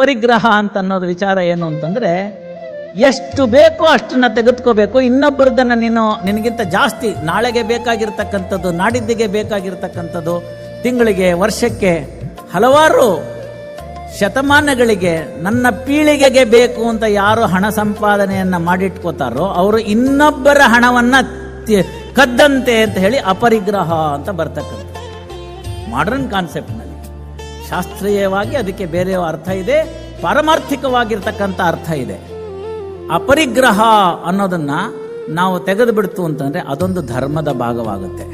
ಪರಿಗ್ರಹ ಅಂತ ಅನ್ನೋದು ವಿಚಾರ ಏನು ಅಂತಂದ್ರೆ, ಎಷ್ಟು ಬೇಕೋ ಅಷ್ಟನ್ನ ತೆಗೆದುಕೋಬೇಕು. ಇನ್ನೊಬ್ಬರದನ್ನ ನೀನು ನಿನಗಿಂತ ಜಾಸ್ತಿ ನಾಳೆಗೆ ಬೇಕಾಗಿರ್ತಕ್ಕಂಥದ್ದು, ನಾಡಿದ್ದಿಗೆ ಬೇಕಾಗಿರ್ತಕ್ಕಂಥದ್ದು, ತಿಂಗಳಿಗೆ, ವರ್ಷಕ್ಕೆ ಹಲವಾರು ಶತಮಾನಗಳಿಗೆ ನನ್ನ ಪೀಳಿಗೆಗೆ ಬೇಕು ಅಂತ ಯಾರು ಹಣ ಸಂಪಾದನೆಯನ್ನ ಮಾಡಿಟ್ಕೋತಾರೋ, ಅವರು ಇನ್ನೊಬ್ಬರ ಹಣವನ್ನ ಕದ್ದಂತೆ ಅಂತ ಹೇಳಿ ಅಪರಿಗ್ರಹ ಅಂತ ಬರ್ತಕ್ಕಂಥ ಮಾಡರ್ನ್ ಕಾನ್ಸೆಪ್ಟ್ನಲ್ಲಿ ಶಾಸ್ತ್ರೀಯವಾಗಿ ಅದಕ್ಕೆ ಬೇರೆ ಅರ್ಥ ಇದೆ, ಪಾರಮಾರ್ಥಿಕವಾಗಿರ್ತಕ್ಕಂಥ ಅರ್ಥ ಇದೆ. ಅಪರಿಗ್ರಹ ಅನ್ನೋದನ್ನ ನಾವು ತೆಗೆದು ಬಿಡ್ತು ಅಂತಂದ್ರೆ ಅದೊಂದು ಧರ್ಮದ ಭಾಗವಾಗುತ್ತೆ.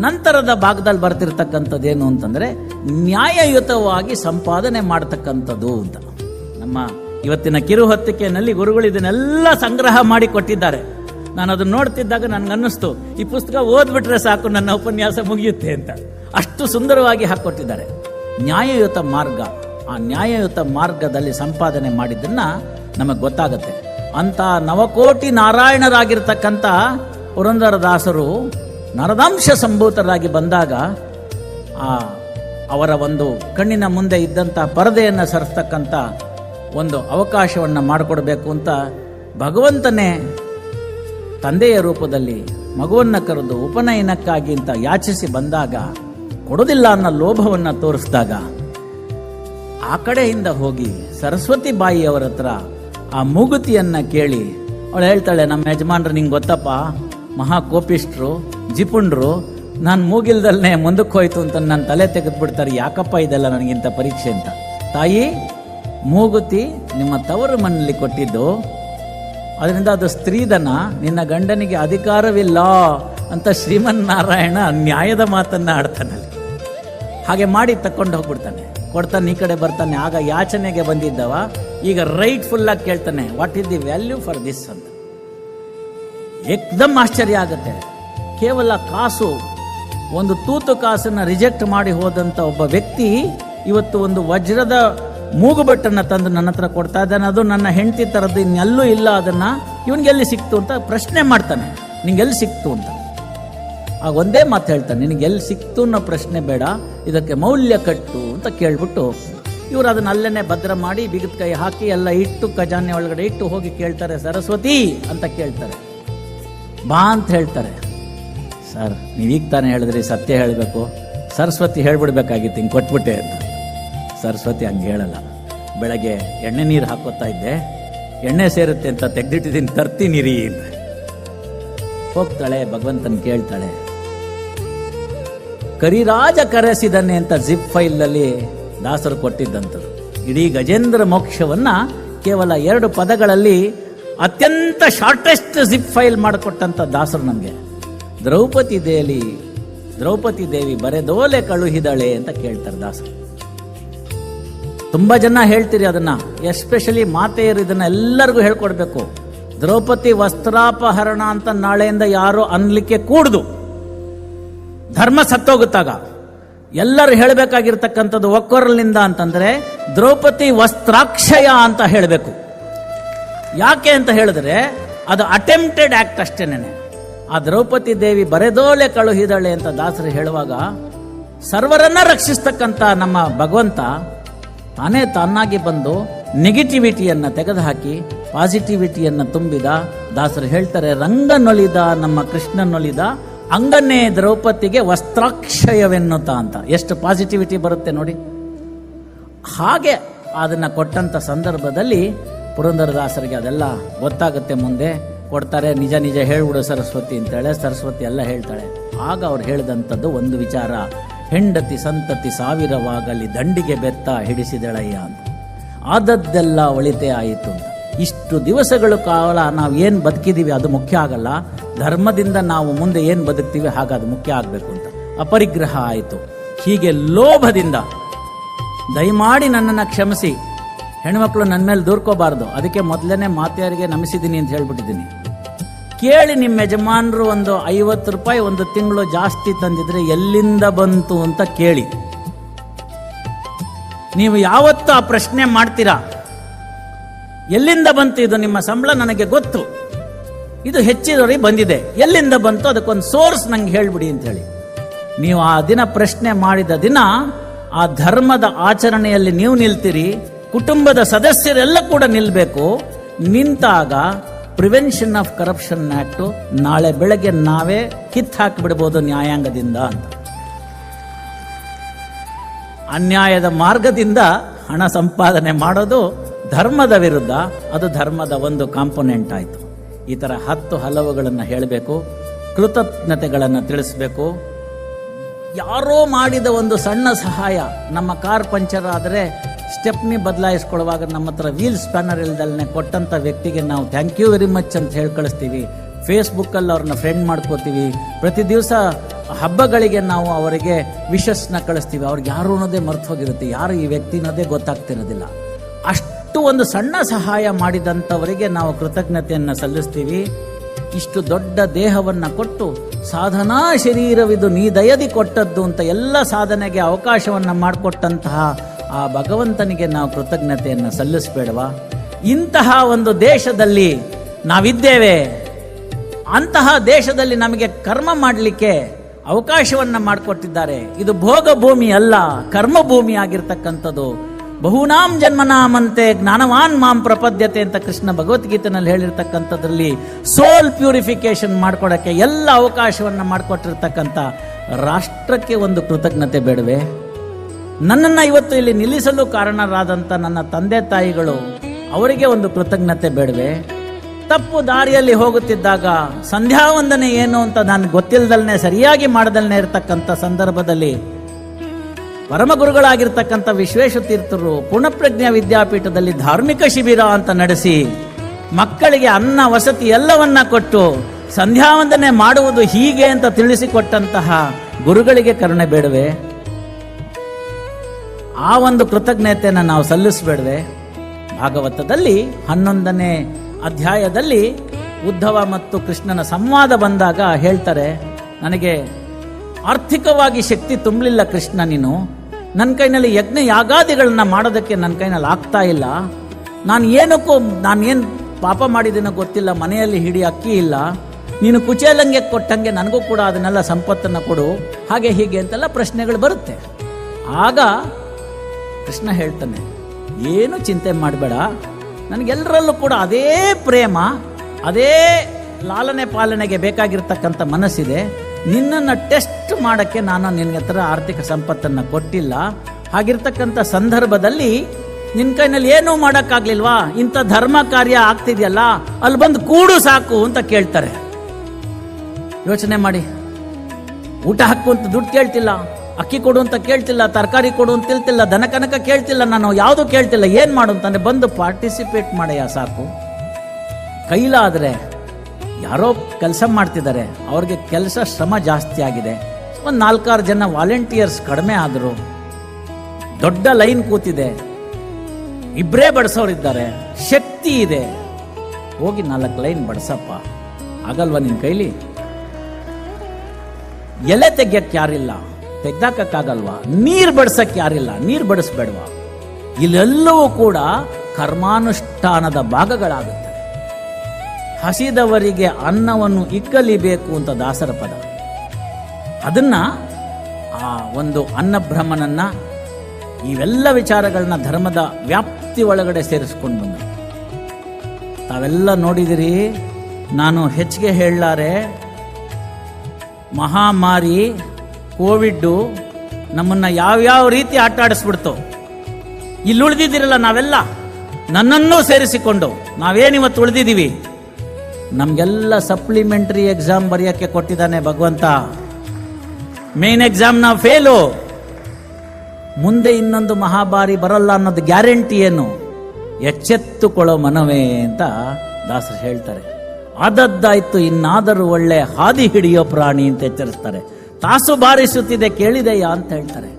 ನಂತರದ ಭಾಗದಲ್ಲಿ ಬರ್ತಿರ್ತಕ್ಕಂಥದ್ದೇನು ಅಂತಂದ್ರೆ ನ್ಯಾಯಯುತವಾಗಿ ಸಂಪಾದನೆ ಮಾಡತಕ್ಕಂಥದ್ದು ಅಂತ. ನಮ್ಮ ಇವತ್ತಿನ ಕಿರುಹೊತ್ತಿಕೆಯಲ್ಲಿ ಗುರುಗಳು ಇದನ್ನೆಲ್ಲ ಸಂಗ್ರಹ ಮಾಡಿ ಕೊಟ್ಟಿದ್ದಾರೆ. ನಾನು ಅದನ್ನ ನೋಡ್ತಿದ್ದಾಗ ನನಗನ್ನಿಸ್ತು, ಈ ಪುಸ್ತಕ ಓದ್ಬಿಟ್ರೆ ಸಾಕು, ನನ್ನ ಉಪನ್ಯಾಸ ಮುಗಿಯುತ್ತೆ ಅಂತ. ಅಷ್ಟು ಸುಂದರವಾಗಿ ಹಾಕೊಟ್ಟಿದ್ದಾರೆ ನ್ಯಾಯಯುತ ಮಾರ್ಗ. ಆ ನ್ಯಾಯಯುತ ಮಾರ್ಗದಲ್ಲಿ ಸಂಪಾದನೆ ಮಾಡಿದ್ದನ್ನು ನಮಗೆ ಗೊತ್ತಾಗುತ್ತೆ. ಅಂತ ನವಕೋಟಿ ನಾರಾಯಣರಾಗಿರ್ತಕ್ಕಂಥ ಪುರಂದರದಾಸರು ನರದಾಂಶ ಸಂಭೂತರಾಗಿ ಬಂದಾಗ, ಆ ಅವರ ಒಂದು ಕಣ್ಣಿನ ಮುಂದೆ ಇದ್ದಂಥ ಪರದೆಯನ್ನು ಸರಿಸ್ತಕ್ಕಂಥ ಒಂದು ಅವಕಾಶವನ್ನು ಮಾಡಿಕೊಡ್ಬೇಕು ಅಂತ ಭಗವಂತನೇ ತಂದೆಯ ರೂಪದಲ್ಲಿ ಮಗುವನ್ನು ಕರೆದು ಉಪನಯನಕ್ಕಾಗಿ ಅಂತ ಯಾಚಿಸಿ ಬಂದಾಗ ಕೊಡೋದಿಲ್ಲ ಅನ್ನೋ ಲೋಭವನ್ನು ತೋರಿಸಿದಾಗ ಆ ಕಡೆಯಿಂದ ಹೋಗಿ ಸರಸ್ವತಿ ಬಾಯಿಯವರ ಹತ್ರ ಆ ಮೂಗುತಿಯನ್ನು ಕೇಳಿ, ಅವಳು ಹೇಳ್ತಾಳೆ, ನಮ್ಮ ಯಜಮಾನ್ರು ನಿಂಗೆ ಗೊತ್ತಪ್ಪ ಮಹಾ ಕೋಪಿಷ್ಟ್ರು ಜಿಪುಂಡ್ರು ನಾನು ಮೂಗಿಲ್ದಲ್ಲೇ ಮುಂದಕ್ಕೆ ಹೋಯ್ತು ಅಂತ ನನ್ನ ತಲೆ ತೆಗೆದ್ಬಿಡ್ತಾರೆ, ಯಾಕಪ್ಪ ಇದೆಲ್ಲ ನನಗಿಂತ ಪರೀಕ್ಷೆ ಅಂತ? ತಾಯಿ, ಮೂಗುತಿ ನಿಮ್ಮ ತವರು ಮನೆಯಲ್ಲಿ ಕೊಟ್ಟಿದ್ದು, ಅದರಿಂದ ಅದು ಸ್ತ್ರೀಧನ, ನಿನ್ನ ಗಂಡನಿಗೆ ಅಧಿಕಾರವಿಲ್ಲ ಅಂತ ಶ್ರೀಮನ್ನಾರಾಯಣ ನ್ಯಾಯದ ಮಾತನ್ನ ಆಡ್ತಾನಲ್ಲಿ ಹಾಗೆ ಮಾಡಿ ತಕ್ಕೊಂಡು ಹೋಗ್ಬಿಡ್ತಾನೆ. ಕೊಡ್ತಾನೆ, ಈ ಕಡೆ ಬರ್ತಾನೆ, ಆಗ ಯಾಚನೆಗೆ ಬಂದಿದ್ದವ. ಈಗ ರೈಟ್ ಫುಲ್ ಆಗಿ ಕೇಳ್ತಾನೆ what is the value for this ಅಂತ. ಏಕ್ದಮ್ ಆಶ್ಚರ್ಯ ಆಗುತ್ತೆ. ಕೇವಲ ಕಾಸು, ಒಂದು ತೂತು ಕಾಸನ್ನ ರಿಜೆಕ್ಟ್ ಮಾಡಿ ಹೋದಂಥ ಒಬ್ಬ ವ್ಯಕ್ತಿ ಇವತ್ತು ಒಂದು ವಜ್ರದ ಮೂಗುಬಟ್ಟನ್ನ ತಂದು ನನ್ನ ಹತ್ರ ಕೊಡ್ತಾ ಇದ್ದಾನೆ. ಅದು ನನ್ನ ಹೆಂಡತಿ ತರದ್ದು ಇನ್ನೆಲ್ಲೂ ಇಲ್ಲ, ಅದನ್ನ ಇವನಿಗೆಲ್ಲಿ ಸಿಕ್ತು ಅಂತ ಪ್ರಶ್ನೆ ಮಾಡ್ತಾನೆ. ನಿಂಗೆಲ್ಲಿ ಸಿಕ್ತು? ಅಂತ. ಆಗ ಒಂದೇ ಮಾತು ಹೇಳ್ತಾನೆ, ನಿನಗೆ ಎಲ್ಲಿ ಸಿಕ್ತು ಅನ್ನೋ ಪ್ರಶ್ನೆ ಬೇಡ, ಇದಕ್ಕೆ ಮೌಲ್ಯ ಕಟ್ಟು ಅಂತ ಕೇಳ್ಬಿಟ್ಟು ಇವರು ಅದನ್ನ ಅಲ್ಲೇ ಭದ್ರ ಮಾಡಿ ಬಿಗಿದ ಕೈ ಹಾಕಿ ಎಲ್ಲ ಇಟ್ಟು ಖಜಾನೆ ಒಳಗಡೆ ಇಟ್ಟು ಹೋಗಿ ಕೇಳ್ತಾರೆ, ಸರಸ್ವತಿ ಅಂತ ಕೇಳ್ತಾರೆ. ಬಾ ಅಂತ ಹೇಳ್ತಾರೆ. ಸರ್, ನೀವೀಗ ತಾನೇ ಹೇಳಿದ್ರಿ, ಸತ್ಯ ಹೇಳಬೇಕು. ಸರಸ್ವತಿ ಹೇಳ್ಬಿಡ್ಬೇಕಾಗಿತ್ತು, ಹಿಂಗೆ ಕೊಟ್ಬಿಟ್ಟೆ ಅಂತ. ಸರಸ್ವತಿ ಹಂಗೆ ಹೇಳಲ್ಲ. ಬೆಳಗ್ಗೆ ಎಣ್ಣೆ ನೀರು ಹಾಕೋತಾ ಇದ್ದೆ. ಎಣ್ಣೆ ಸೇರುತ್ತೆ ಅಂತ ತೆಗ್ದಿಟ್ಟಿದ್ದೀನಿ ತರ್ತೀನಿರಿ ಅಂತ. ಹೋಗ್ತಾಳೆ, ಭಗವಂತನ ಕೇಳ್ತಾಳೆ. ಕರಿರಾಜ ಕರೆಸಿದನೆ ಅಂತ ಜಿಪ್ ಫೈಲ್ನಲ್ಲಿ ದಾಸರು ಕೊಟ್ಟಿದ್ದಂಥದ್ದು. ಇಡೀ ಗಜೇಂದ್ರ ಮೋಕ್ಷವನ್ನ ಕೇವಲ ಎರಡು ಪದಗಳಲ್ಲಿ ಅತ್ಯಂತ ಶಾರ್ಟೆಸ್ಟ್ ಜಿಪ್ ಫೈಲ್ ಮಾಡಿಕೊಟ್ಟಂಥ ದಾಸರು ನಮಗೆ. ದ್ರೌಪದಿ ದೇವಿ ದ್ರೌಪದಿ ದೇವಿ ಬರೆದೋಲೆ ಕಳುಹಿದಳೆ ಅಂತ ಕೇಳ್ತಾರೆ ದಾಸರು. ತುಂಬಾ ಜನ ಹೇಳ್ತೀರಿ ಅದನ್ನ ಎಸ್ಪೆಷಲಿ ಮಾತೆಯರು ಇದನ್ನ ಎಲ್ಲರಿಗೂ ಹೇಳ್ಕೊಡ್ಬೇಕು. ದ್ರೌಪದಿ ವಸ್ತ್ರಾಪಹರಣ ಅಂತ ನಾಳೆಯಿಂದ ಯಾರು ಅನ್ಲಿಕ್ಕೆ ಕೂಡ್ದು. ಧರ್ಮ ಸತ್ತೋಗುತ್ತಾಗ. ಎಲ್ಲರೂ ಹೇಳಬೇಕಾಗಿರ್ತಕ್ಕಂಥದ್ದು ಒಕ್ಕೊರಲಿಂದ ಅಂತಂದ್ರೆ ದ್ರೌಪದಿ ವಸ್ತ್ರಾಕ್ಷಯ ಅಂತ ಹೇಳಬೇಕು. ಯಾಕೆ ಅಂತ ಹೇಳಿದ್ರೆ ಅದು ಅಟೆಂಪ್ಟೆಡ್ ಆಕ್ಟ್ ಅಷ್ಟೇನೆ. ಆ ದ್ರೌಪದಿ ದೇವಿ ಬರೆದೋಲೆ ಕಳುಹಿದಳೆ ಅಂತ ದಾಸರು ಹೇಳುವಾಗ ಸರ್ವರನ್ನ ರಕ್ಷಿಸ್ತಕ್ಕಂಥ ನಮ್ಮ ಭಗವಂತ ತಾನೇ ತಾನಾಗಿ ಬಂದು ನೆಗೆಟಿವಿಟಿಯನ್ನ ತೆಗೆದುಹಾಕಿ ಪಾಸಿಟಿವಿಟಿಯನ್ನ ತುಂಬಿದ ದಾಸರು ಹೇಳ್ತಾರೆ, ರಂಗನೊಲಿದ ನಮ್ಮ ಕೃಷ್ಣನೊಲಿದ ಅಂಗನೇ ದ್ರೌಪದಿಗೆ ವಸ್ತ್ರಾಕ್ಷಯವೆನ್ನುತ್ತಾ ಅಂತ. ಎಷ್ಟು ಪಾಸಿಟಿವಿಟಿ ಬರುತ್ತೆ ನೋಡಿ. ಹಾಗೆ ಅದನ್ನ ಕೊಟ್ಟಂತ ಸಂದರ್ಭದಲ್ಲಿ ಪುರಂದರದಾಸರಿಗೆ ಅದೆಲ್ಲ ಗೊತ್ತಾಗುತ್ತೆ ಮುಂದೆ. ಕೊಡ್ತಾರೆ, ನಿಜ ನಿಜ ಹೇಳ್ಬಿಡು ಸರಸ್ವತಿ ಅಂತೇಳೆ. ಸರಸ್ವತಿ ಎಲ್ಲ ಹೇಳ್ತಾಳೆ. ಆಗ ಅವ್ರು ಹೇಳಿದಂಥದ್ದು ಒಂದು ವಿಚಾರ. ಹೆಂಡತಿ ಸಂತತಿ ಸಾವಿರವಾಗಲಿ ದಂಡಿಗೆ ಬೆತ್ತ ಹಿಡಿಸಿದಳಯ್ಯ ಅಂತ. ಆದದ್ದೆಲ್ಲ ಒಳಿತೆ ಆಯಿತು ಇಷ್ಟು ದಿವಸಗಳು ಕಾಲ ನಾವು ಏನು ಬದುಕಿದ್ದೀವಿ ಅದು ಮುಖ್ಯ ಆಗಲ್ಲ. ಧರ್ಮದಿಂದ ನಾವು ಮುಂದೆ ಏನು ಬದುಕ್ತೀವಿ ಹಾಗೆ ಅದು ಮುಖ್ಯ ಆಗಬೇಕು ಅಂತ. ಅಪರಿಗ್ರಹ ಆಯಿತು. ಹೀಗೆ ಲೋಭದಿಂದ ದಯಮಾಡಿ ನನ್ನನ್ನು ಕ್ಷಮಿಸಿ. ಹೆಣ್ಮಕ್ಳು ನನ್ನ ಮೇಲೆ ದೂರ್ಕೋಬಾರ್ದು. ಅದಕ್ಕೆ ಮೊದಲನೇ ಮಾತೆಯರಿಗೆ ನಮಿಸಿದ್ದೀನಿ ಅಂತ ಹೇಳ್ಬಿಟ್ಟಿದ್ದೀನಿ. ಕೇಳಿ ನಿಮ್ಮ ಯಜಮಾನರು ಒಂದು ಐವತ್ತು ರೂಪಾಯಿ ಒಂದು ತಿಂಗಳು ಜಾಸ್ತಿ ತಂದಿದ್ರೆ ಎಲ್ಲಿಂದ ಬಂತು ಅಂತ ಕೇಳಿ. ನೀವು ಯಾವತ್ತು ಆ ಪ್ರಶ್ನೆ ಮಾಡ್ತೀರಾ? ಎಲ್ಲಿಂದ ಬಂತು ಇದು ನಿಮ್ಮ ಸಂಬಳ ನನಗೆ ಗೊತ್ತು. ಇದು ಹೆಚ್ಚಿನವರಿಗೆ ಬಂದಿದೆ. ಎಲ್ಲಿಂದ ಬಂತು ಅದಕ್ಕೊಂದು ಸೋರ್ಸ್ ನಂಗೆ ಹೇಳ್ಬಿಡಿ ಅಂತ ಹೇಳಿ. ನೀವು ಆ ದಿನ ಪ್ರಶ್ನೆ ಮಾಡಿದ ದಿನ ಆ ಧರ್ಮದ ಆಚರಣೆಯಲ್ಲಿ ನೀವು ನಿಲ್ತೀರಿ, ಕುಟುಂಬದ ಸದಸ್ಯರೆಲ್ಲ ಕೂಡ ನಿಲ್ಲಬೇಕು ನಿಂತಾಗ ಪ್ರಿವೆನ್ಷನ್ ಆಫ್ ಕರಪ್ಷನ್ ಆಕ್ಟ್ ನಾಳೆ ಬೆಳಗ್ಗೆ ನಾವೇ ಕಿತ್ತು ಹಾಕಿಬಿಡ್ಬೋದು ನ್ಯಾಯಾಂಗದಿಂದ ಅಂತ. ಅನ್ಯಾಯದ ಮಾರ್ಗದಿಂದ ಹಣ ಸಂಪಾದನೆ ಮಾಡೋದು ಧರ್ಮದ ವಿರುದ್ಧ, ಅದು ಧರ್ಮದ ಒಂದು ಕಾಂಪೊನೆಂಟ್ ಆಯಿತು. ಈ ಥರ ಹತ್ತು ಹಲವುಗಳನ್ನು ಹೇಳಬೇಕು, ಕೃತಜ್ಞತೆಗಳನ್ನು ತಿಳಿಸಬೇಕು. ಯಾರೋ ಮಾಡಿದ ಒಂದು ಸಣ್ಣ ಸಹಾಯ ನಮ್ಮ ಕಾರ್ ಪಂಚರ್ ಆದರೆ ಸ್ಟೆಪ್ನಿ ಬದಲಾಯಿಸ್ಕೊಳ್ಳುವಾಗ ನಮ್ಮ ಹತ್ರ ವೀಲ್ ಸ್ಪ್ಯಾನರ್ ಇಲ್ದಲ್ಲೇ ಕೊಟ್ಟಂಥ ವ್ಯಕ್ತಿಗೆ ನಾವು ಥ್ಯಾಂಕ್ ಯು ವೆರಿ ಮಚ್ ಅಂತ ಹೇಳಿ ಕಳಿಸ್ತೀವಿ. ಫೇಸ್ಬುಕ್ಕಲ್ಲಿ ಅವ್ರನ್ನ ಫ್ರೆಂಡ್ ಮಾಡ್ಕೋತೀವಿ. ಪ್ರತಿ ದಿವಸ ಹಬ್ಬಗಳಿಗೆ ನಾವು ಅವರಿಗೆ ವಿಶಸ್ನ ಕಳಿಸ್ತೀವಿ. ಅವ್ರಿಗೆ ಯಾರು ಅನ್ನೋದೇ ಮರ್ತು ಹೋಗಿರುತ್ತೆ. ಯಾರು ಈ ವ್ಯಕ್ತಿ ಗೊತ್ತಾಗ್ತಿರೋದಿಲ್ಲ. ಅಷ್ಟು ಒಂದು ಸಣ್ಣ ಸಹಾಯ ಮಾಡಿದಂಥವರಿಗೆ ನಾವು ಕೃತಜ್ಞತೆಯನ್ನು ಸಲ್ಲಿಸ್ತೀವಿ. ಇಷ್ಟು ದೊಡ್ಡ ದೇಹವನ್ನು ಕೊಟ್ಟು ಸಾಧನಾ ಶರೀರವಿದು ನೀ ದಯದಿ ಕೊಟ್ಟದ್ದು ಅಂತ ಎಲ್ಲ ಸಾಧನೆಗೆ ಅವಕಾಶವನ್ನು ಮಾಡಿಕೊಟ್ಟಂತಹ ಆ ಭಗವಂತನಿಗೆ ನಾವು ಕೃತಜ್ಞತೆಯನ್ನು ಸಲ್ಲಿಸಬೇಡವಾ? ಇಂತಹ ಒಂದು ದೇಶದಲ್ಲಿ ನಾವಿದ್ದೇವೆ. ಅಂತಹ ದೇಶದಲ್ಲಿ ನಮಗೆ ಕರ್ಮ ಮಾಡಲಿಕ್ಕೆ ಅವಕಾಶವನ್ನು ಮಾಡಿಕೊಟ್ಟಿದ್ದಾರೆ. ಇದು ಭೋಗ ಭೂಮಿ ಅಲ್ಲ ಕರ್ಮ ಭೂಮಿ ಆಗಿರ್ತಕ್ಕಂಥದ್ದು. ಬಹುನಾಂ ಜನ್ಮನಾಮಂತೆ ಜ್ಞಾನವಾನ್ ಮಾಂ ಪ್ರಪದ್ಯತೆ ಅಂತ ಕೃಷ್ಣ ಭಗವದ್ಗೀತೆನಲ್ಲಿ ಹೇಳಿರ್ತಕ್ಕಂಥದ್ರಲ್ಲಿ ಸೋಲ್ ಪ್ಯೂರಿಫಿಕೇಶನ್ ಮಾಡ್ಕೊಡಕ್ಕೆ ಎಲ್ಲ ಅವಕಾಶವನ್ನ ಮಾಡಿಕೊಟ್ಟಿರ್ತಕ್ಕಂಥ ರಾಷ್ಟ್ರಕ್ಕೆ ಒಂದು ಕೃತಜ್ಞತೆ ಬೇಡವೆ? ನನ್ನನ್ನು ಇವತ್ತು ಇಲ್ಲಿ ನಿಲ್ಲಿಸಲು ಕಾರಣರಾದಂಥ ನನ್ನ ತಂದೆ ತಾಯಿಗಳು ಅವರಿಗೆ ಒಂದು ಕೃತಜ್ಞತೆ ಬೇಡವೆ? ತಪ್ಪು ದಾರಿಯಲ್ಲಿ ಹೋಗುತ್ತಿದ್ದಾಗ ಸಂಧ್ಯಾ ವಂದನೆ ಏನು ಅಂತ ನಾನು ಗೊತ್ತಿಲ್ಲದಲ್ನೇ ಸರಿಯಾಗಿ ಮಾಡದಲ್ನೇ ಇರತಕ್ಕಂಥ ಸಂದರ್ಭದಲ್ಲಿ ಪರಮ ಗುರುಗಳಾಗಿರ್ತಕ್ಕಂಥ ವಿಶ್ವೇಶ ತೀರ್ಥರು ಪುಣಪ್ರಜ್ಞಾ ವಿದ್ಯಾಪೀಠದಲ್ಲಿ ಧಾರ್ಮಿಕ ಶಿಬಿರ ಅಂತ ನಡೆಸಿ ಮಕ್ಕಳಿಗೆ ಅನ್ನ, ವಸತಿ ಎಲ್ಲವನ್ನ ಕೊಟ್ಟು ಸಂಧ್ಯಾವಂದನೆ ಮಾಡುವುದು ಹೀಗೆ ಅಂತ ತಿಳಿಸಿಕೊಟ್ಟಂತಹ ಗುರುಗಳಿಗೆ ಕರುಣೆ ಬೇಡವೆ? ಆ ಒಂದು ಕೃತಜ್ಞತೆಯನ್ನು ನಾವು ಸಲ್ಲಿಸಬೇಡವೆ? ಭಾಗವತದಲ್ಲಿ ಹನ್ನೊಂದನೇ ಅಧ್ಯಾಯದಲ್ಲಿ ಉದ್ಧವ ಮತ್ತು ಕೃಷ್ಣನ ಸಂವಾದ ಬಂದಾಗ ಹೇಳ್ತಾರೆ, ನನಗೆ ಆರ್ಥಿಕವಾಗಿ ಶಕ್ತಿ ತುಂಬಲಿಲ್ಲ ಕೃಷ್ಣ ನೀನು ನನ್ನ ಕೈನಲ್ಲಿ ಯಜ್ಞ ಯಾಗಾದಿಗಳನ್ನ ಮಾಡೋದಕ್ಕೆ ನನ್ನ ಕೈನಲ್ಲಿ ಆಗ್ತಾ ಇಲ್ಲ. ನಾನು ಏನಕ್ಕೂ, ನಾನು ಏನು ಪಾಪ ಮಾಡಿದ್ದೀನೋ ಗೊತ್ತಿಲ್ಲ, ಮನೆಯಲ್ಲಿ ಹಿಡಿ ಅಕ್ಕಿ ಇಲ್ಲ. ನೀನು ಕುಚೇಲಂಗೆ ಕೊಟ್ಟಂಗೆ ನನಗೂ ಕೂಡ ಅದನ್ನೆಲ್ಲ ಸಂಪತ್ತನ್ನು ಕೊಡು. ಹಾಗೆ ಹೀಗೆ ಅಂತೆಲ್ಲ ಪ್ರಶ್ನೆಗಳು ಬರುತ್ತೆ. ಆಗ ಕೃಷ್ಣ ಹೇಳ್ತಾನೆ, ಏನು ಚಿಂತೆ ಮಾಡಬೇಡ. ನನಗೆಲ್ಲರಲ್ಲೂ ಕೂಡ ಅದೇ ಪ್ರೇಮ, ಅದೇ ಲಾಲನೆ ಪಾಲನೆಗೆ ಬೇಕಾಗಿರ್ತಕ್ಕಂಥ ಮನಸ್ಸಿದೆ. ನಿನ್ನನ್ನು ಟೆಸ್ಟ್ ಮಾಡೋಕ್ಕೆ ನಾನು ನಿನ್ನ ಹತ್ರ ಆರ್ಥಿಕ ಸಂಪತ್ತನ್ನು ಕೊಟ್ಟಿಲ್ಲ. ಹಾಗಿರ್ತಕ್ಕಂಥ ಸಂದರ್ಭದಲ್ಲಿ ನಿನ್ನ ಕೈನಲ್ಲಿ ಏನೂ ಮಾಡೋಕ್ಕಾಗ್ಲಿಲ್ವಾ? ಇಂಥ ಧರ್ಮ ಕಾರ್ಯ ಆಗ್ತಿದೆಯಲ್ಲ, ಅಲ್ಲಿ ಬಂದು ಕೂಡು ಸಾಕು ಅಂತ ಕೇಳ್ತಾರೆ. ಯೋಚನೆ ಮಾಡಿ. ಊಟ ಹಾಕು ಅಂತ ದುಡ್ಡು ಕೇಳ್ತಿಲ್ಲ, ಅಕ್ಕಿ ಕೊಡು ಅಂತ ಕೇಳ್ತಿಲ್ಲ, ತರಕಾರಿ ಕೊಡು ಅಂತ ತಿಳ್ತಿಲ್ಲ, ದನ ಕನಕ ಕೇಳ್ತಿಲ್ಲ, ನಾನು ಯಾವುದು ಕೇಳ್ತಿಲ್ಲ, ಏನು ಮಾಡು ಅಂತಂದರೆ ಬಂದು ಪಾರ್ಟಿಸಿಪೇಟ್ ಮಾಡಯ್ಯ ಸಾಕು. ಕೈಲಾದರೆ ಯಾರೋ ಕೆಲಸ ಮಾಡ್ತಿದ್ದಾರೆ, ಅವ್ರಿಗೆ ಕೆಲಸ ಶ್ರಮ ಜಾಸ್ತಿ ಆಗಿದೆ. ಒಂದು ನಾಲ್ಕಾರು ಜನ ವಾಲಂಟಿಯರ್ಸ್ ಕಡಿಮೆ ಆದರು. ದೊಡ್ಡ ಲೈನ್ ಕೂತಿದೆ. ಇಬ್ಬರೇ ಬಡಿಸೋರಿದ್ದಾರೆ ಶಕ್ತಿ ಇದೆ. ಹೋಗಿ ನಾಲ್ಕು ಲೈನ್ ಬಡ್ಸಪ್ಪ. ಆಗಲ್ವಾ ನಿನ್ನ ಕೈಲಿ? ಎಲೆ ತೆಗಿಯಕ್ಕೆ ಯಾರಿಲ್ಲ. ತೆಗ್ದಾಕಕ್ಕಾಗಲ್ವಾ ನೀರು ಬಡ್ಸಕ್ಕೆ ಯಾರಿಲ್ಲ. ನೀರು ಬಡಿಸ್ಬೇಡವಾ? ಇಲ್ಲೆಲ್ಲವೂ ಕೂಡ ಕರ್ಮಾನುಷ್ಠಾನದ ಭಾಗಗಳಾಗುತ್ತವೆ ಹಸಿದವರಿಗೆ ಅನ್ನವನ್ನು ಇಕ್ಕಲಿಬೇಕು ಅಂತ ದಾಸರ ಪದ. ಅದನ್ನ ಆ ಒಂದು ಅನ್ನಭ್ರಮನನ್ನ ಇವೆಲ್ಲ ವಿಚಾರಗಳನ್ನ ಧರ್ಮದ ವ್ಯಾಪ್ತಿ ಒಳಗಡೆ ಸೇರಿಸ್ಕೊಂಡು ಬಂದ ತಾವೆಲ್ಲ ನೋಡಿದಿರಿ, ನಾನು ಹೆಚ್ಚಿಗೆ ಹೇಳಲಾರೆ, ಮಹಾಮಾರಿ, ಕೋವಿಡ್ಡು ನಮ್ಮನ್ನ ಯಾವ್ಯಾವ ರೀತಿ ಆಟ ಆಡಿಸ್ಬಿಡ್ತು ಇಲ್ಲಿ ಉಳಿದಿದ್ದೀರಲ್ಲ ನಾವೆಲ್ಲ, ನನ್ನನ್ನೂ ಸೇರಿಸಿಕೊಂಡು ನಾವೇನಿವತ್ತು ಉಳಿದಿದ್ದೀವಿ? ನಮಗೆಲ್ಲ ಸಪ್ಲಿಮೆಂಟರಿ ಎಕ್ಸಾಮ್ ಬರೆಯೋಕ್ಕೆ ಕೊಟ್ಟಿದ್ದಾನೆ ಭಗವಂತ. ಮೇನ್ ಎಕ್ಸಾಮ್ ಫೇಲು ಮುಂದೆ ಇನ್ನೊಂದು ಮಹಾಭಾರಿ ಬರಲ್ಲ ಅನ್ನೋದು ಗ್ಯಾರಂಟಿ ಏನು? ಎಚ್ಚೆತ್ತುಕೊಳ್ಳೋ ಮನವೇ ಅಂತ ದಾಸರು ಹೇಳ್ತಾರೆ. ಆದದ್ದಾಯ್ತು ಇನ್ನಾದರೂ ಒಳ್ಳೆ ಹಾದಿ ಹಿಡಿಯೋ ಪ್ರಾಣಿ ಅಂತ ಎಚ್ಚರಿಸ್ತಾರೆ. ತಾಸು ಬಾರಿಸುತ್ತಿದೆ ಕೇಳಿದೆಯಾ ಅಂತ ಹೇಳ್ತಾರೆ.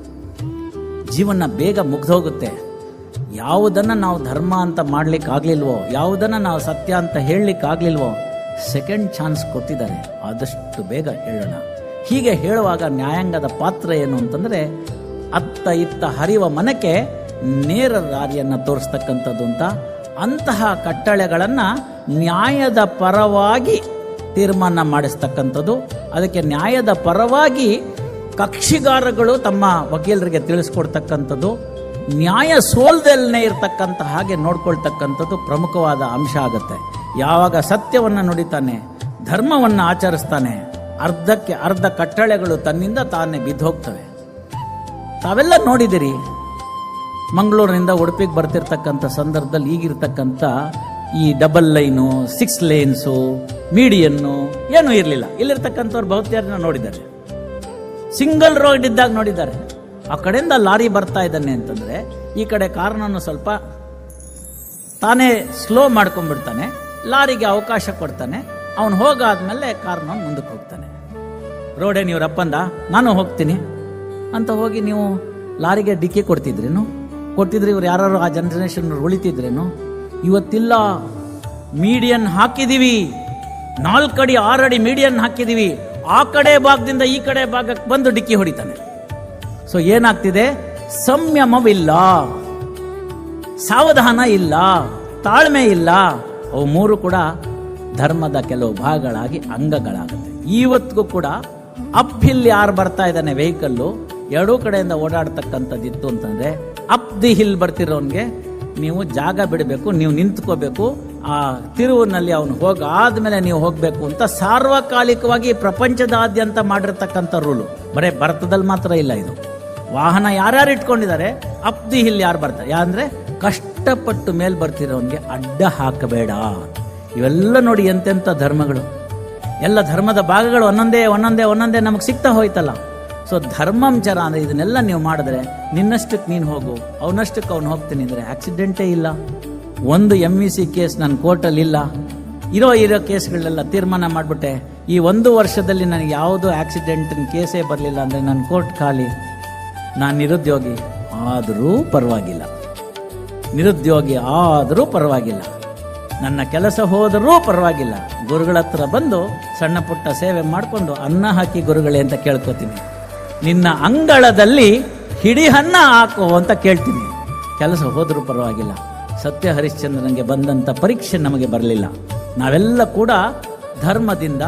ಜೀವನ ಬೇಗ ಮುಗ್ದೋಗುತ್ತೆ. ಯಾವುದನ್ನ ನಾವು ಧರ್ಮ ಅಂತ ಮಾಡ್ಲಿಕ್ಕೆ ಯಾವುದನ್ನು ಯಾವುದನ್ನ ನಾವು ಸತ್ಯ ಅಂತ ಹೇಳಲಿಕ್ಕೆ ಆಗಲಿಲ್ವೋ ಸೆಕೆಂಡ್ ಚಾನ್ಸ್ ಕೊಟ್ಟಿದ್ದಾರೆ. ಆದಷ್ಟು ಬೇಗ ಹೇಳೋಣ. ಹೀಗೆ ಹೇಳುವಾಗ ನ್ಯಾಯಾಂಗದ ಪಾತ್ರ ಏನು ಅಂತಂದರೆ, ಅತ್ತ ಇತ್ತ ಹರಿಯುವ ಮನಕ್ಕೆ ನೇರ ದಾರಿಯನ್ನು ತೋರಿಸ್ತಕ್ಕಂಥದ್ದು ಅಂತ. ಅಂತಹ ಕಟ್ಟಳೆಗಳನ್ನು ನ್ಯಾಯದ ಪರವಾಗಿ ತೀರ್ಮಾನ ಮಾಡಿಸ್ತಕ್ಕಂಥದ್ದು. ಅದಕ್ಕೆ ನ್ಯಾಯದ ಪರವಾಗಿ ಕಕ್ಷಿಗಾರಗಳು ತಮ್ಮ ವಕೀಲರಿಗೆ ತಿಳಿಸ್ಕೊಡ್ತಕ್ಕಂಥದ್ದು. ನ್ಯಾಯ ಸೋಲ್ದಲ್ಲೇ ಇರ್ತಕ್ಕಂಥ ಹಾಗೆ ನೋಡ್ಕೊಳ್ತಕ್ಕಂಥದ್ದು ಪ್ರಮುಖವಾದ ಅಂಶ ಆಗುತ್ತೆ. ಯಾವಾಗ ಸತ್ಯವನ್ನು ನುಡಿತಾನೆ, ಧರ್ಮವನ್ನು ಆಚರಿಸ್ತಾನೆ, ಅರ್ಧಕ್ಕೆ ಅರ್ಧ ಕಟ್ಟಳೆಗಳು ತನ್ನಿಂದ ತಾನೇ ಬಿದ್ದೋಗ್ತವೆ. ತಾವೆಲ್ಲ ನೋಡಿದಿರಿ, ಮಂಗಳೂರಿನಿಂದ ಉಡುಪಿಗೆ ಬರ್ತಿರ್ತಕ್ಕಂಥ ಸಂದರ್ಭದಲ್ಲಿ ಈಗಿರ್ತಕ್ಕಂಥ ಈ double line, six lines, median ಏನೂ ಇರಲಿಲ್ಲ. ಇಲ್ಲಿರ್ತಕ್ಕಂಥವ್ರು ಬಹುತೇಕ ನೋಡಿದ್ದಾರೆ. ಸಿಂಗಲ್ ರೋಡ್ ಇದ್ದಾಗ ನೋಡಿದ್ದಾರೆ. ಆ ಕಡೆಯಿಂದ ಲಾರಿ ಬರ್ತಾ ಇದ್ದಾನೆ ಅಂತಂದ್ರೆ ಈ ಕಡೆ ಕಾರ್ನನ್ನು ಸ್ವಲ್ಪ ತಾನೇ ಸ್ಲೋ ಮಾಡ್ಕೊಂಡ್ಬಿಡ್ತಾನೆ, ಲಾರಿಗೆ ಅವಕಾಶ ಕೊಡ್ತಾನೆ, ಅವನು ಹೋಗಾದ್ಮೇಲೆ ಕಾರ್ನ ಮುಂದಕ್ಕೆ ಹೋಗ್ತಾನೆ. ರೋಡೇ ನೀವು ರಪ್ಪಂದ, ನಾನು ಹೋಗ್ತೀನಿ. ಅಂತ ಹೋಗಿ ನೀವು ಲಾರಿಗೆ ಡಿಕ್ಕಿ ಕೊಡ್ತಿದ್ರೇನು? ಕೊಟ್ಟಿದ್ರೆ ಇವ್ರು ಯಾರು ಆ ಜನರೇಷನ್ ಉಳಿತಿದ್ರೇನು? ಇವತ್ತಿಲ್ಲ ಮೀಡಿಯನ್ ಹಾಕಿದೀವಿ. ನಾಲ್ಕಡಿ, ಆರಡಿ ಮೀಡಿಯನ್ ಹಾಕಿದೀವಿ. ಆ ಕಡೆ ಭಾಗದಿಂದ ಈ ಕಡೆ ಭಾಗಕ್ಕೆ ಬಂದು ಡಿಕ್ಕಿ ಹೊಡಿತಾನೆ. ಸೊ ಏನಾಗ್ತಿದೆ? ಸಂಯಮವಿಲ್ಲ. ಸಾವಧಾನ ಇಲ್ಲ. ತಾಳ್ಮೆ ಇಲ್ಲ. ಅವು ಮೂರು ಕೂಡ ಧರ್ಮದ ಕೆಲವು ಭಾಗಗಳಾಗಿ ಅಂಗಗಳಾಗುತ್ತೆ. ಇವತ್ತಿಗೂ ಕೂಡ ಅಪ್ ಹಿಲ್ ಯಾರು ಬರ್ತಾ ಇದ್ದಾನೆ ವೆಹಿಕಲ್ಲು? ಎರಡೂ ಕಡೆಯಿಂದ ಓಡಾಡ್ತಕ್ಕಂಥದ್ದಿತ್ತು ಅಂತಂದ್ರೆ, ಅಪ್ ದಿ ಹಿಲ್ ಬರ್ತಿರೋನ್ಗೆ ನೀವು ಜಾಗ ಬಿಡಬೇಕು, ನೀವು ನಿಂತ್ಕೋಬೇಕು. ಆ ತಿರುವಿನಲ್ಲಿ ಅವನು ಹೋಗ ಆದ್ಮೇಲೆ ನೀವು ಹೋಗಬೇಕು ಅಂತ ಸಾರ್ವಕಾಲಿಕವಾಗಿ ಪ್ರಪಂಚದಾದ್ಯಂತ ಮಾಡಿರ್ತಕ್ಕಂಥ ರೂಲು. ಬರೇ ಭಾರತದಲ್ಲಿ ಮಾತ್ರ ಇಲ್ಲ ಇದು. ವಾಹನ ಯಾರ್ಯಾರು ಇಟ್ಕೊಂಡಿದ್ದಾರೆ? ಅಪ್ ದಿ ಹಿಲ್ ಯಾರು ಬರ್ತಾರೆ? ಯಾರಂದ್ರೆ ಕಷ್ಟಪಟ್ಟು ಮೇಲ್ ಬರ್ತಿರೋನ್ಗೆ ಅಡ್ಡ ಹಾಕಬೇಡ. ಇವೆಲ್ಲ ನೋಡಿ ಎಂತೆಂಥ ಧರ್ಮಗಳು. ಎಲ್ಲ ಧರ್ಮದ ಭಾಗಗಳು ಒಂದೊಂದೇ ಒಂದೊಂದೇ ಒಂದೊಂದೇ ನಮಗೆ ಸಿಗ್ತಾ ಹೋಯ್ತಲ್ಲ. ಸೊ ಧರ್ಮಂಚರ ಅಂದ್ರೆ ಇದನ್ನೆಲ್ಲ ನೀವು ಮಾಡಿದ್ರೆ ನಿನ್ನಷ್ಟಕ್ಕೆ ನೀನು ಹೋಗು ಅವನಷ್ಟಕ್ಕೆ ಅವ್ನು ಹೋಗ್ತೀನಿ ಅಂದ್ರೆ ಆಕ್ಸಿಡೆಂಟೇ ಇಲ್ಲ. ಒಂದು ಎಂ ಇ ಸಿ ಕೇಸ್ ನನ್ನ ಕೋರ್ಟಲ್ಲಿ ಇಲ್ಲ. ಇರೋ ಇರೋ ಕೇಸ್ಗಳೆಲ್ಲ ತೀರ್ಮಾನ ಮಾಡಿಬಿಟ್ಟೆ. ಈ ಒಂದು ವರ್ಷದಲ್ಲಿ ನನಗೆ ಯಾವುದೋ ಆಕ್ಸಿಡೆಂಟ್ ಕೇಸೇ ಬರಲಿಲ್ಲ ಅಂದರೆ ನನ್ನ ಕೋರ್ಟ್ ಖಾಲಿ. ನಾನು ನಿರುದ್ಯೋಗಿ ಆದರೂ ಪರವಾಗಿಲ್ಲ. ನಿರುದ್ಯೋಗಿ ಆದರೂ ಪರವಾಗಿಲ್ಲ. ನನ್ನ ಕೆಲಸ ಹೋದರೂ ಪರವಾಗಿಲ್ಲ. ಗುರುಗಳ ಹತ್ರ ಬಂದು ಸಣ್ಣ ಪುಟ್ಟ ಸೇವೆ ಮಾಡಿಕೊಂಡು ಅನ್ನ ಹಾಕಿ ಗುರುಗಳೇ ಅಂತ ಕೇಳ್ಕೊತೀನಿ. ನಿನ್ನ ಅಂಗಳದಲ್ಲಿ ಹಿಡಿ ಅನ್ನ ಹಾಕು ಅಂತ ಕೇಳ್ತೀನಿ. ಕೆಲಸ ಹೋದರೂ ಪರವಾಗಿಲ್ಲ. ಸತ್ಯ ಹರಿಶ್ಚಂದ್ರನಿಗೆ ಬಂದಂಥ ಪರೀಕ್ಷೆ ನಮಗೆ ಬರಲಿಲ್ಲ. ನಾವೆಲ್ಲ ಕೂಡ ಧರ್ಮದಿಂದ,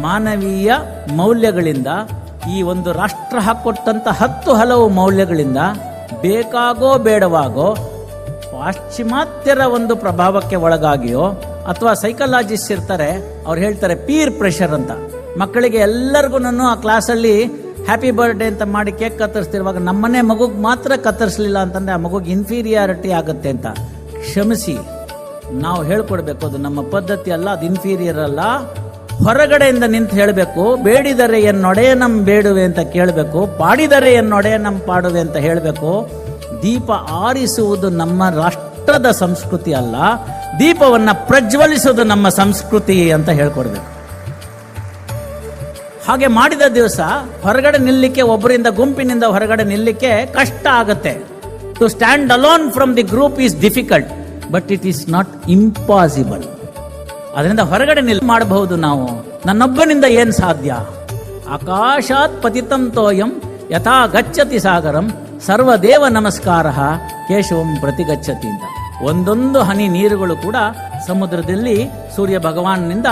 ಮಾನವೀಯ ಮೌಲ್ಯಗಳಿಂದ ಈ ಒಂದು ರಾಷ್ಟ್ರ ಕೊಟ್ಟಂತ ಹತ್ತು ಹಲವು ಮೌಲ್ಯಗಳಿಂದ ಬೇಕಾಗೋ ಬೇಡವಾಗೋ ಪಾಶ್ಚಿಮಾತ್ಯರ ಒಂದು ಪ್ರಭಾವಕ್ಕೆ ಒಳಗಾಗಿಯೋ ಅಥವಾ ಸೈಕಲಾಜಿಸ್ಟ್ ಇರ್ತಾರೆ, ಅವ್ರು ಹೇಳ್ತಾರೆ ಪೀರ್ ಪ್ರೆಷರ್ ಅಂತ. ಮಕ್ಕಳಿಗೆ ಎಲ್ಲರಿಗೂ ಆ ಕ್ಲಾಸಲ್ಲಿ ಹ್ಯಾಪಿ ಬರ್ಡೇ ಅಂತ ಮಾಡಿ ಕೇಕ್ ಕತ್ತರಿಸ್ತಿರುವಾಗ ನಮ್ಮನೆ ಮಗುಗೆ ಮಾತ್ರ ಕತ್ತರಿಸಲಿಲ್ಲ ಅಂತಂದ್ರೆ ಆ ಮಗುಗೆ ಇನ್ಫೀರಿಯಾರಿಟಿ ಆಗುತ್ತೆ ಅಂತ. ಕ್ಷಮಿಸಿ, ನಾವು ಹೇಳ್ಕೊಡ್ಬೇಕು, ಅದು ನಮ್ಮ ಪದ್ಧತಿ ಅಲ್ಲ, ಅದು ಇನ್ಫೀರಿಯರ್ ಅಲ್ಲ. ಹೊರಗಡೆಯಿಂದ ನಿಂತು ಹೇಳಬೇಕು, ಬೇಡಿದರೆ ಎನ್ನೊಡೆಯ ನಮ್ ಬೇಡುವೆ ಅಂತ ಕೇಳಬೇಕು, ಪಾಡಿದರೆ ಎನ್ನೊಡೆಯ ನಮ್ ಪಾಡುವೆ ಅಂತ ಹೇಳಬೇಕು. ದೀಪ ಆರಿಸುವುದು ನಮ್ಮ ರಾಷ್ಟ್ರದ ಸಂಸ್ಕೃತಿ ಅಲ್ಲ, ದೀಪವನ್ನ ಪ್ರಜ್ವಲಿಸುವುದು ನಮ್ಮ ಸಂಸ್ಕೃತಿ ಅಂತ ಹೇಳ್ಕೊಡ್ಬೇಕು. ಹಾಗೆ ಮಾಡಿದ ದಿವಸ ಹೊರಗಡೆ ನಿಲ್ಲಿಕ್ಕೆ, ಒಬ್ಬರಿಂದ ಗುಂಪಿನಿಂದ ಹೊರಗಡೆ ನಿಲ್ಲಿಕ್ಕೆ ಕಷ್ಟ ಆಗುತ್ತೆ. To stand alone from the group is difficult but it is not impossible ಅದರಿಂದ ಹೊರಗಡೆ ನಿಲ್ ಮಾಡಬಹುದು ನಾವು. ನನ್ನೊಬ್ಬನಿಂದ ಏನ್ ಸಾಧ್ಯ? ಆಕಾಶಾತ್ ಪತಿತಂ ತೋಯಂ ಯಥಾ ಗಚ್ಚತಿ ಸಾಗರಂ ಸರ್ವದೇವ ನಮಸ್ಕಾರ ಕೇಶವಂ ಪ್ರತಿಗಚ್ಚತಿ ಅಂತ. ಒಂದೊಂದು ಹನಿ ನೀರುಗಳು ಕೂಡ ಸಮುದ್ರದಲ್ಲಿ ಸೂರ್ಯ ಭಗವಾನ್ನಿಂದ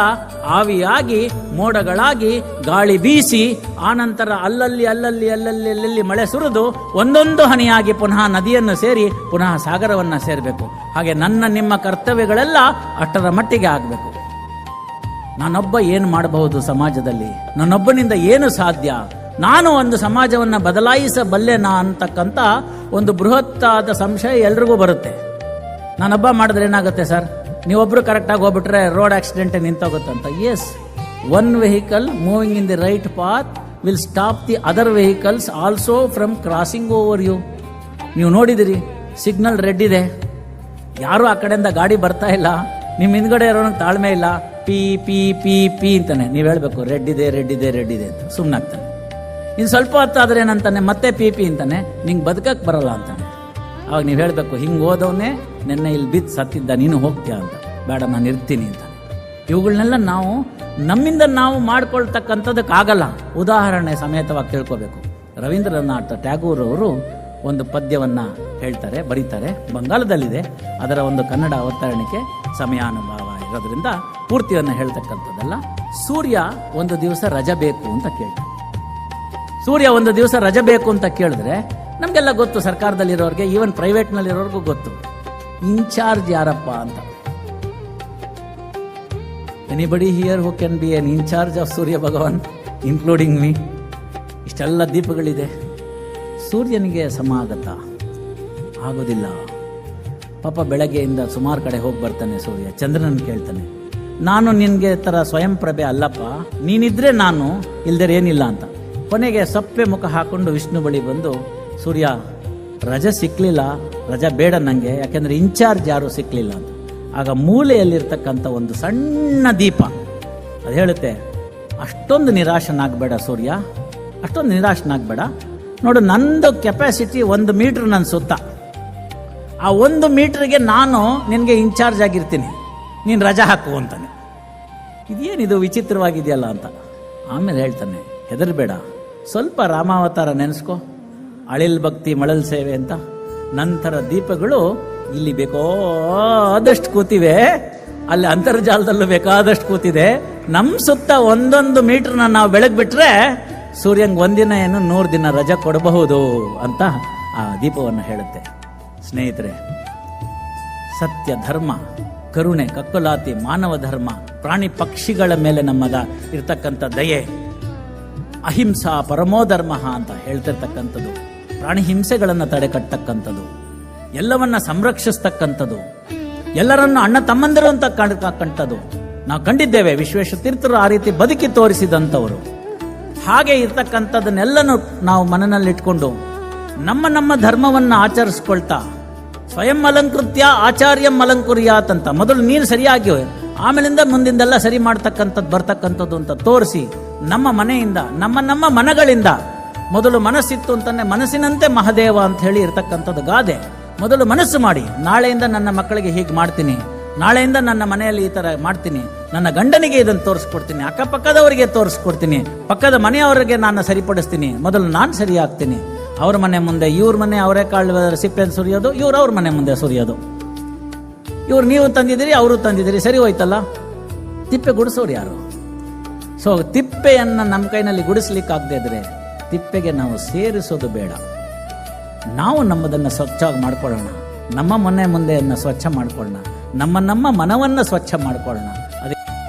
ಆವಿಯಾಗಿ, ಮೋಡಗಳಾಗಿ ಗಾಳಿ ಬೀಸಿ ಆನಂತರ ಅಲ್ಲಲ್ಲಿ ಅಲ್ಲಲ್ಲಿ ಅಲ್ಲಲ್ಲಿ ಅಲ್ಲಲ್ಲಿ ಮಳೆ ಸುರಿದು ಒಂದೊಂದು ಹನಿಯಾಗಿ ಪುನಃ ನದಿಯನ್ನು ಸೇರಿ ಪುನಃ ಸಾಗರವನ್ನು ಸೇರಬೇಕು. ಹಾಗೆ ನನ್ನ ನಿಮ್ಮ ಕರ್ತವ್ಯಗಳೆಲ್ಲ ಅಷ್ಟರ ಮಟ್ಟಿಗೆ ಆಗಬೇಕು. ನಾನೊಬ್ಬ ಏನು ಮಾಡಬಹುದು ಸಮಾಜದಲ್ಲಿ? ನನ್ನೊಬ್ಬನಿಂದ ಏನು ಸಾಧ್ಯ? ನಾನು ಒಂದು ಸಮಾಜವನ್ನು ಬದಲಾಯಿಸಬಲ್ಲೆನಾ ಅಂತಕ್ಕಂಥ ಒಂದು ಬೃಹತ್ತಾದ ಸಂಶಯ ಎಲ್ರಿಗೂ ಬರುತ್ತೆ. ನಾನೊಬ್ಬ ಮಾಡಿದ್ರೆ ಏನಾಗುತ್ತೆ ಸರ್? ನೀವೊಬ್ರು ಕರೆಕ್ಟಾಗಿ ಹೋಗ್ಬಿಟ್ರೆ ರೋಡ್ ಆಕ್ಸಿಡೆಂಟ್ ನಿಂತೋಗುತ್ತೆ ಅಂತ as one vehicle moving in the right path will stop the other vehicles also from crossing over you ನೀವು ನೋಡಿದಿರಿ ಸಿಗ್ನಲ್ ರೆಡ್ ಇದೆ. ಯಾರು ಆ ಕಡೆಯಿಂದ ಗಾಡಿ ಬರ್ತಾ ಇಲ್ಲ. ನಿಮ್ಮ ಹಿಂದ್ಗಡೆ ಇರೋನಿಗೆ ತಾಳ್ಮೆ ಇಲ್ಲ. ಪಿ ಪಿ ಪಿ ಪಿ ಅಂತಾನೆ. ನೀವು ಹೇಳಬೇಕು, ರೆಡ್ ಇದೆ ರೆಡ್ ಇದೆ ರೆಡ್ ಇದೆ ಅಂತ. ಸುಮ್ಮನಾಗ್ತಾನೆ ಇನ್ನು ಸ್ವಲ್ಪ ಹೊತ್ತಾದ್ರೆ ಏನಂತಾನೆ, ಮತ್ತೆ ಪಿ ಪಿ ಅಂತಾನೆ. ನಿಂಗೆ ಬದುಕಕ್ಕೆ ಬರಲ್ಲ ಅಂತಾನೆ. ಅವಾಗ ನೀವು ಹೇಳಬೇಕು, ಹಿಂಗೆ ಓದವನೇ ನೆನ್ನೆ ಇಲ್ಲಿ ಬಿದ್ದು ಸತ್ತಿದ್ದ, ನೀನು ಹೋಗ್ತೀಯ ಅಂತ. ಬೇಡ, ನಾನು ಇರ್ತೀನಿ ಅಂತ ಇವುಗಳನ್ನೆಲ್ಲ ನಾವು, ನಮ್ಮಿಂದ ನಾವು ಮಾಡ್ಕೊಳ್ತಕ್ಕಂಥದ್ದಕ್ಕಾಗಲ್ಲ ಉದಾಹರಣೆ ಸಮೇತವಾಗಿ ತಿಳ್ಕೋಬೇಕು. ರವೀಂದ್ರನಾಥ ಟ್ಯಾಗೂರ್ ಅವರು ಒಂದು ಪದ್ಯವನ್ನು ಹೇಳ್ತಾರೆ, ಬರೀತಾರೆ. ಬಂಗಾಳದಲ್ಲಿದೆ. ಅದರ ಒಂದು ಕನ್ನಡ ಅವತರಣಿಕೆ ಸಮಯಾನುಭವ. ಇರೋದ್ರಿಂದ ಪೂರ್ತಿಯನ್ನು ಹೇಳ್ತಕ್ಕಂಥದ್ದಲ್ಲ. ಸೂರ್ಯ ಒಂದು ದಿವಸ ರಜ ಬೇಕು ಅಂತ ಕೇಳಿ ಸೂರ್ಯ ಒಂದು ದಿವಸ ರಜ ಬೇಕು ಅಂತ ಕೇಳಿದ್ರೆ ನಮಗೆಲ್ಲ ಗೊತ್ತು, ಸರ್ಕಾರದಲ್ಲಿರೋರಿಗೆ ಈವನ್ ಪ್ರೈವೇಟ್ನಲ್ಲಿರೋರ್ಗೂ ಗೊತ್ತು. ಇನ್ಚಾರ್ಜ್ ಯಾರಪ್ಪ ಅಂತ. Anybody here who can be an incharge of Surya Bhagwan including me ಇಷ್ಟೆಲ್ಲ ದೀಪಗಳಿದೆ. ಸೂರ್ಯನಿಗೆ ಸಮಾಗತ ಆಗೋದಿಲ್ಲ. ಪಾಪ ಬೆಳಗ್ಗೆಯಿಂದ ಸುಮಾರು ಕಡೆ ಹೋಗಿ ಬರ್ತಾನೆ ಸೂರ್ಯ. ಚಂದ್ರನನ್ನು ಕೇಳ್ತಾನೆ, ನಾನು ನಿನಗೆ ಥರ ಸ್ವಯಂ ಪ್ರಭೆ ಅಲ್ಲಪ್ಪ. ನೀನಿದ್ರೆ ನಾನು ಇಲ್ದರೆ ಏನಿಲ್ಲ ಅಂತ. ಕೊನೆಗೆ ಸಪ್ಪೆ ಮುಖ ಹಾಕೊಂಡು ವಿಷ್ಣು ಬಳಿ ಬಂದು, ಸೂರ್ಯ, ರಜೆ ಸಿಕ್ಕಲಿಲ್ಲ ರಜ ಬೇಡ ನನಗೆ ಯಾಕೆಂದರೆ ಇನ್ಚಾರ್ಜ್ ಯಾರೂ ಸಿಕ್ಕಲಿಲ್ಲ ಅಂತ. ಆಗ ಮೂಲೆಯಲ್ಲಿರ್ತಕ್ಕಂಥ ಒಂದು ಸಣ್ಣ ದೀಪ, ಅದು ಹೇಳುತ್ತೆ, ಅಷ್ಟೊಂದು ನಿರಾಶನಾಗಬೇಡ ಸೂರ್ಯ, ಅಷ್ಟೊಂದು ನಿರಾಶನಾಗಬೇಡ. ನೋಡು, ನಂದು ಕೆಪಾಸಿಟಿ ಒಂದು ಮೀಟ್ರ್ ನನ್ನ ಸುತ್ತ. ಆ ಒಂದು ಮೀಟ್ರಿಗೆ ನಾನು ನಿನಗೆ ಇನ್ಚಾರ್ಜ್ ಆಗಿರ್ತೀನಿ. ನೀನು ರಜಾ ಹಾಕು ಅಂತಾನೆ. ಇದೇನಿದು ವಿಚಿತ್ರವಾಗಿದೆಯಲ್ಲ ಅಂತ. ಆಮೇಲೆ ಹೇಳ್ತಾನೆ, ಹೆದರಬೇಡ. ಸ್ವಲ್ಪ ರಾಮಾವತಾರ ನೆನೆಸ್ಕೊ. ಅಳಿಲ್ ಭಕ್ತಿ ಮಳಲ್ ಸೇವೆ ಅಂತ. ನಂತರ ದೀಪಗಳು ಇಲ್ಲಿ ಬೇಕಾದಷ್ಟು ಕೂತಿವೆ. ಅಲ್ಲಿ ಅಂತರ್ಜಾಲದಲ್ಲೂ ಬೇಕಾದಷ್ಟು ಕೂತಿದೆ. ನಮ್ಮ ಸುತ್ತ ಒಂದೊಂದು ಮೀಟರ್ನ ನಾವು ಬೆಳಗ್ ಬಿಟ್ರೆ ಸೂರ್ಯಂಗೆ ಒಂದಿನ ಏನು ನೂರು ದಿನ ರಜೆ ಕೊಡಬಹುದು ಅಂತ ಆ ದೀಪವನ್ನು ಹೇಳುತ್ತೆ. ಸ್ನೇಹಿತರೆ, ಸತ್ಯ ಧರ್ಮ, ಕರುಣೆ, ಕಕ್ಕಲಾತಿ, ಮಾನವ ಧರ್ಮ, ಪ್ರಾಣಿ ಪಕ್ಷಿಗಳ ಮೇಲೆ ನಮ್ಮದ ಇರ್ತಕ್ಕಂಥ ದಯೆ, ಅಹಿಂಸಾ ಪರಮೋ ಧರ್ಮ ಅಂತ ಹೇಳ್ತಿರ್ತಕ್ಕಂಥದ್ದು, ಪ್ರಾಣಿ ಹಿಂಸೆಗಳನ್ನು ತಡೆಗಟ್ಟಕ್ಕಂಥದ್ದು, ಎಲ್ಲವನ್ನ ಸಂರಕ್ಷಿಸ್ತಕ್ಕಂಥದ್ದು, ಎಲ್ಲರನ್ನು ಅಣ್ಣ ತಮ್ಮಂದಿರು ಅಂತ ಕಂಡಕ್ಕಂಥದ್ದು ನಾವು ಕಂಡಿದ್ದೇವೆ, ವಿಶ್ವೇಶ ತೀರ್ಥರು ಆ ರೀತಿ ಬದುಕಿ ತೋರಿಸಿದಂಥವರು. ಹಾಗೆ ಇರ್ತಕ್ಕಂಥದ್ದನ್ನೆಲ್ಲನೂ ನಾವು ಮನನಲ್ಲಿಟ್ಕೊಂಡು ನಮ್ಮ ನಮ್ಮ ಧರ್ಮವನ್ನು ಆಚರಿಸ್ಕೊಳ್ತಾ, ಸ್ವಯಂ ಅಲಂಕೃತ್ಯ ಆಚಾರ್ಯಂ ಅಲಂಕುರಿಯಾತ್ ಅಂತ. ಮೊದಲು ನೀನು ಸರಿಯಾಗಿ ಆಮೇಲಿಂದ ಮುಂದಿಂದೆಲ್ಲ ಸರಿ ಮಾಡ್ತಕ್ಕಂಥದ್ದು ಬರ್ತಕ್ಕಂಥದ್ದು ಅಂತ ತೋರಿಸಿ, ನಮ್ಮ ಮನೆಯಿಂದ, ನಮ್ಮ ನಮ್ಮ ಮನಗಳಿಂದ. ಮೊದಲು ಮನಸ್ಸಿತ್ತು ಅಂತಾನೆ ಮನಸ್ಸಿನಂತೆ ಮಹದೇವ ಅಂತ ಹೇಳಿ ಇರತಕ್ಕಂಥದ್ದು ಗಾದೆ. ಮೊದಲು ಮನಸ್ಸು ಮಾಡಿ, ನಾಳೆಯಿಂದ ನನ್ನ ಮಕ್ಕಳಿಗೆ ಹೀಗೆ ಮಾಡ್ತೀನಿ, ನಾಳೆಯಿಂದ ನನ್ನ ಮನೆಯಲ್ಲಿ ಈ ತರ ಮಾಡ್ತೀನಿ, ನನ್ನ ಗಂಡನಿಗೆ ಇದನ್ನು ತೋರಿಸ್ಕೊಡ್ತೀನಿ, ಅಕ್ಕಪಕ್ಕದವರಿಗೆ ತೋರಿಸ್ಕೊಡ್ತೀನಿ, ಪಕ್ಕದ ಮನೆಯವರಿಗೆ ನಾನು ಸರಿಪಡಿಸ್ತೀನಿ, ಮೊದಲು ನಾನು ಸರಿ ಆಗ್ತೀನಿ ಅವ್ರ ಮನೆ ಮುಂದೆ, ಇವ್ರ ಮನೆ ಅವರೇ ಕಾಳು ಸಿಪ್ಪೆಯನ್ನು ಸುರಿಯೋದು, ಇವ್ರು ಅವ್ರ ಮನೆ ಮುಂದೆ ಸುರಿಯೋದು. ಇವ್ರು ನೀವು ತಂದಿದ್ದೀರಿ, ಅವರು ತಂದಿದ್ದೀರಿ, ಸರಿ ಹೋಯ್ತಲ್ಲ? ತಿಪ್ಪೆ ಗುಡಿಸೋರು ಯಾರು? ಸೊ ತಿಪ್ಪೆಯನ್ನು ನಮ್ಮ ಕೈನಲ್ಲಿ ಗುಡಿಸ್ಲಿಕ್ಕಾಗದೇ ಇದ್ರೆ ತಿಪ್ಪೆಗೆ ನಾವು ಸೇರಿಸೋದು ಬೇಡ. ನಾವು ನಮ್ಮದನ್ನು ಸ್ವಚ್ಛವಾಗಿ ಮಾಡ್ಕೊಳ್ಳೋಣ. ನಮ್ಮ ಮನೆ ಮುಂದೆಯನ್ನು ಸ್ವಚ್ಛ ಮಾಡ್ಕೊಳ್ಳೋಣ. ನಮ್ಮ ನಮ್ಮ ಮನವನ್ನು ಸ್ವಚ್ಛ ಮಾಡ್ಕೊಳ್ಳೋಣ.